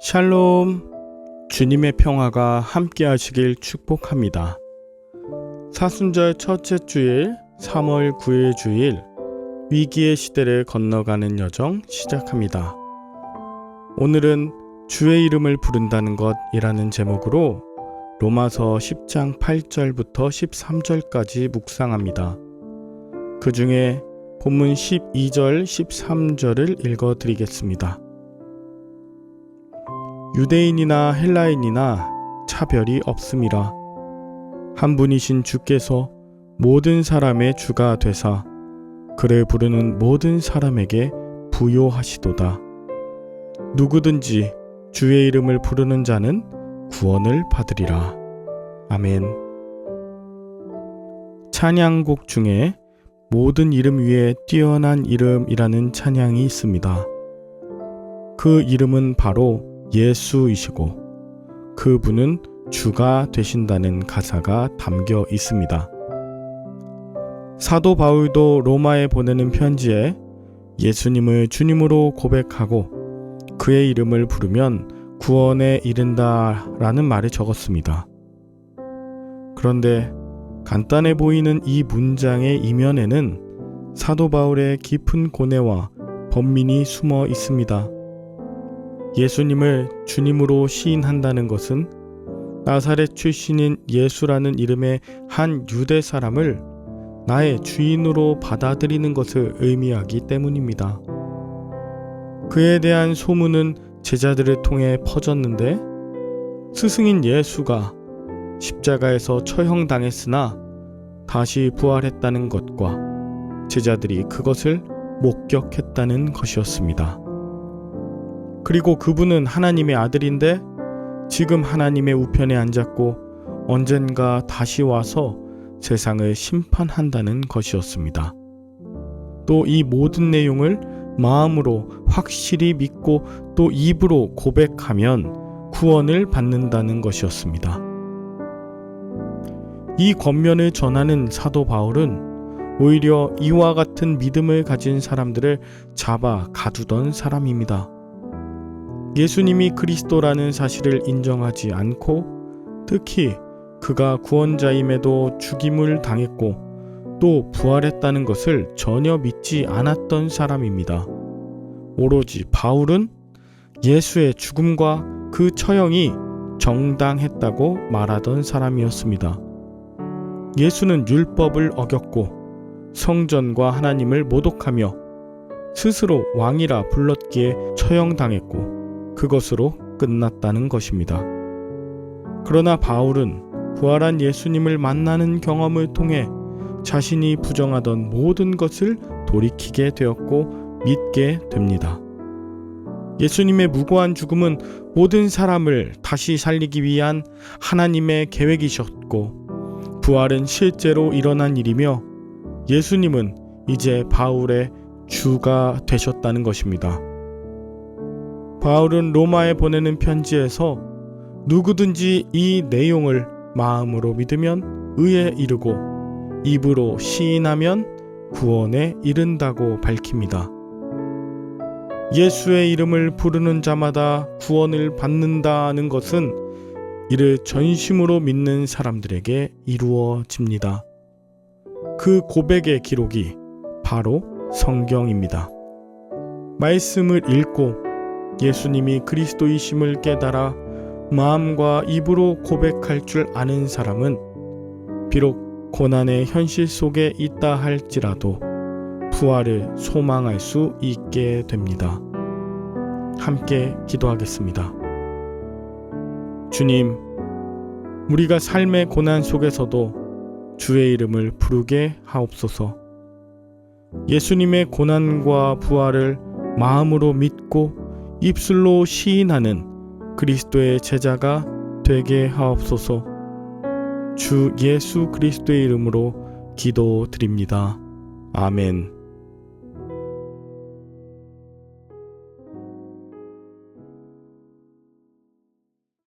샬롬. 주님의 평화가 함께 하시길 축복합니다. 사순절 첫째 주일 3월 9일 주일 위기의 시대를 건너가는 여정 시작합니다. 오늘은 주의 이름을 부른다는 것이라는 제목으로 로마서 10장 8절부터 13절까지 묵상합니다. 그 중에 본문 12절, 13절을 읽어 드리겠습니다. 유대인이나 헬라인이나 차별이 없음이라. 한 분이신 주께서 모든 사람의 주가 되사 그를 부르는 모든 사람에게 부요하시도다. 누구든지 주의 이름을 부르는 자는 구원을 받으리라. 아멘. 찬양곡 중에 모든 이름 위에 뛰어난 이름이라는 찬양이 있습니다. 그 이름은 바로 예수이시고 그분은 주가 되신다는 가사가 담겨 있습니다. 사도 바울도 로마에 보내는 편지에 예수님을 주님으로 고백하고 그의 이름을 부르면 구원에 이른다 라는 말을 적었습니다. 그런데 간단해 보이는 이 문장의 이면에는 사도 바울의 깊은 고뇌와 번민이 숨어 있습니다. 예수님을 주님으로 시인한다는 것은 나사렛 출신인 예수라는 이름의 한 유대 사람을 나의 주인으로 받아들이는 것을 의미하기 때문입니다. 그에 대한 소문은 제자들을 통해 퍼졌는데 스승인 예수가 십자가에서 처형당했으나 다시 부활했다는 것과 제자들이 그것을 목격했다는 것이었습니다. 그리고 그분은 하나님의 아들인데 지금 하나님의 우편에 앉았고 언젠가 다시 와서 세상을 심판한다는 것이었습니다. 또 이 모든 내용을 마음으로 확실히 믿고 또 입으로 고백하면 구원을 받는다는 것이었습니다. 이 겉면을 전하는 사도 바울은 오히려 이와 같은 믿음을 가진 사람들을 잡아 가두던 사람입니다. 예수님이 그리스도라는 사실을 인정하지 않고 특히 그가 구원자임에도 죽임을 당했고 또 부활했다는 것을 전혀 믿지 않았던 사람입니다. 오로지 바울은 예수의 죽음과 그 처형이 정당했다고 말하던 사람이었습니다. 예수는 율법을 어겼고 성전과 하나님을 모독하며 스스로 왕이라 불렀기에 처형당했고 그것으로 끝났다는 것입니다. 그러나 바울은 부활한 예수님을 만나는 경험을 통해 자신이 부정하던 모든 것을 돌이키게 되었고 믿게 됩니다. 예수님의 무고한 죽음은 모든 사람을 다시 살리기 위한 하나님의 계획이셨고 부활은 실제로 일어난 일이며 예수님은 이제 바울의 주가 되셨다는 것입니다. 바울은 로마에 보내는 편지에서 누구든지 이 내용을 마음으로 믿으면 의에 이르고 입으로 시인하면 구원에 이른다고 밝힙니다. 예수의 이름을 부르는 자마다 구원을 받는다는 것은 이를 전심으로 믿는 사람들에게 이루어집니다. 그 고백의 기록이 바로 성경입니다. 말씀을 읽고 예수님이 그리스도이심을 깨달아 마음과 입으로 고백할 줄 아는 사람은 비록 고난의 현실 속에 있다 할지라도 부활을 소망할 수 있게 됩니다. 함께 기도하겠습니다. 주님, 우리가 삶의 고난 속에서도 주의 이름을 부르게 하옵소서. 예수님의 고난과 부활을 마음으로 믿고 입술로 시인하는 그리스도의 제자가 되게 하옵소서. 주 예수 그리스도의 이름으로 기도드립니다. 아멘.